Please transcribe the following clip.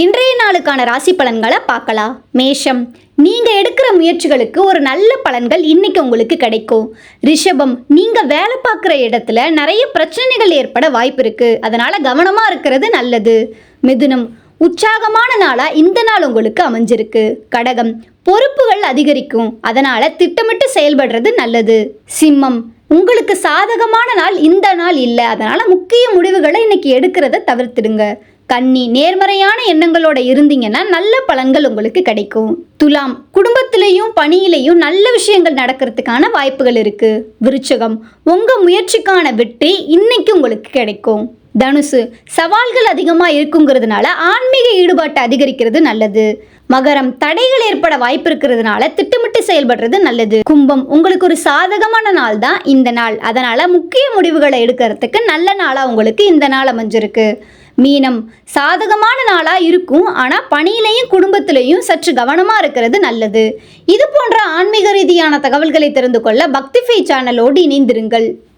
இன்றைய நாளுக்கான ராசி பலன்களை பார்க்கலாம். மேஷம். நீங்கள் எடுக்கிற முயற்சிகளுக்கு ஒரு நல்ல பலன்கள் இன்றைக்கி உங்களுக்கு கிடைக்கும். ரிஷபம். நீங்கள் வேலை பார்க்குற இடத்துல நிறைய பிரச்சனைகள் ஏற்பட வாய்ப்பு இருக்குது அதனால் கவனமாக இருக்கிறது நல்லது. மிதுனம். உற்சாகமான நாளாக இந்த நாள் உங்களுக்கு அமைஞ்சிருக்கு. கடகம். பொறுப்புகள் அதிகரிக்கும். அதனால் திட்டமிட்டு செயல்படுறது நல்லது. சிம்மம். உங்களுக்கு சாதகமான நாள் இந்த நாள் இல்லை. அதனால் முக்கிய முடிவுகளை இன்னைக்கு எடுக்கிறத தவிர்த்திடுங்க. கன்னி நேர்மறையான எண்ணங்களோட இருந்தீங்கன்னா நல்ல பலன்கள் உங்களுக்கு கிடைக்கும். துலாம் குடும்பத்திலையும் பணியிலையும் நல்ல விஷயங்கள் நடக்கிறதுக்கான வாய்ப்புகள் இருக்கு. விருச்சகம் உங்க முயற்சிக்கான வெற்றி இன்னைக்கு உங்களுக்கு கிடைக்கும். தனுசு சவால்கள் அதிகமாக இருக்குங்கிறதுனால ஆன்மீக ஈடுபாட்டை அதிகரிக்கிறது நல்லது. மகரம் தடைகள் ஏற்பட வாய்ப்பு இருக்கிறதுனால திட்டமிட்டு செயல்படுறது நல்லது. கும்பம் உங்களுக்கு ஒரு சாதகமான நாள் தான் இந்த நாள். அதனால முக்கிய முடிவுகளை எடுக்கிறதுக்கு நல்ல நாளா உங்களுக்கு இந்த நாள் அமைஞ்சிருக்கு. மீனம் சாதகமான நாளா இருக்கும். ஆனா பணியிலையும் குடும்பத்திலையும் சற்று கவனமா இருக்கிறது நல்லது. இது போன்ற ஆன்மீக ரீதியான தகவல்களை தெரிந்து கொள்ள பக்திஃபை சேனலோடு இணைந்திருங்கள்.